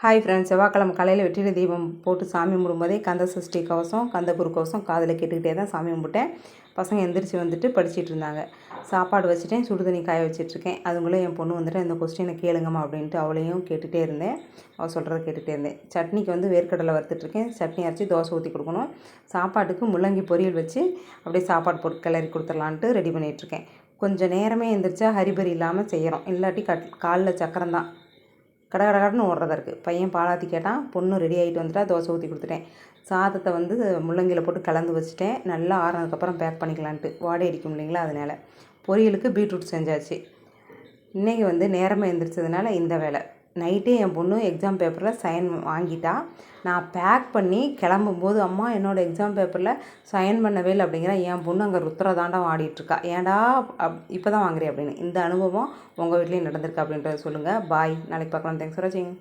Hi friends செவ்வாய்க்கிழமை காலையில் வெற்றிலை தீபம் போட்டு சாமி கும்பிடும்போதே கந்த சஷ்டி கவசம் கந்த குரு கவசம் காதில் கேட்டுக்கிட்டே தான் சாமி கும்பிட்டேன். பசங்க எந்திரிச்சு வந்துட்டு படிச்சுட்டு இருந்தாங்க. சாப்பாடு வச்சுட்டேன் சுடு தண்ணி காய வச்சிட்ருக்கேன் அதுங்களும் என் பொண்ணு வந்துட்டு இந்த கொஸ்டினை கேளுங்கம்மா அப்படின்ட்டு அவளையும் கேட்டுகிட்டே இருந்தேன். அவள் சொல்கிறத கேட்டுகிட்டே இருந்தேன். சட்னிக்கு வந்து வேர்க்கடலை வறுத்துட்ருக்கேன் சட்னி அரைச்சி தோசை ஊற்றி கொடுக்கணும். சாப்பாட்டுக்கு முள்ளங்கி பொரியல் வச்சு அப்படியே சாப்பாடு போட்டு கிளறி கொடுத்துர்லான்ட்டு ரெடி பண்ணிகிட்ருக்கேன் கொஞ்சம் நேரமே எந்திரிச்சா ஹரிபரி இல்லாமல் செய்கிறோம் இல்லாட்டி கட் காலில் சக்கரம் தான் கட கட கடன்னு ஓடுறதா இருக்குது பையன் பாலாத்தி கேட்டான் பொண்ணு ரெடி ஆகிட்டு வந்துட்டா தோசை ஊற்றி கொடுத்துட்டேன். சாதத்தை வந்து முள்ளங்கியில் போட்டு கலந்து வச்சுட்டேன். நல்லா ஆறினதுக்கப்புறம் பேக் பண்ணிக்கலான்ட்டு. வாடை அடிக்கும் இல்லைங்களா அதனால். பொரியலுக்கு பீட்ரூட் செஞ்சாச்சு. இன்றைக்கி வந்து நேரமாக எழுந்திரிச்சதுனால இந்த வேலை. நைட்டே என் பொண்ணு எக்ஸாம் பேப்பரில் சைன் வாங்கிட்டா. நான் பேக் பண்ணி கிளம்பும்போது அம்மா என்னோடய எக்ஸாம் பேப்பரில் சைன் பண்ணவே இல்லை அப்படிங்கிற என் பொண்ணு அங்கே ருத்ரதாண்டம் ஆடிட்டுருக்கா ஏன்டா அப் இப்போ தான் வாங்குறேன் அப்படின்னு. இந்த அனுபவம் உங்கள் வீட்லேயும் நடந்திருக்கு அப்படின்றத சொல்லுங்கள் பாய் நாளைக்கு பார்க்கலாம். தேங்க்ஸ் ஃபார் வாட்சிங்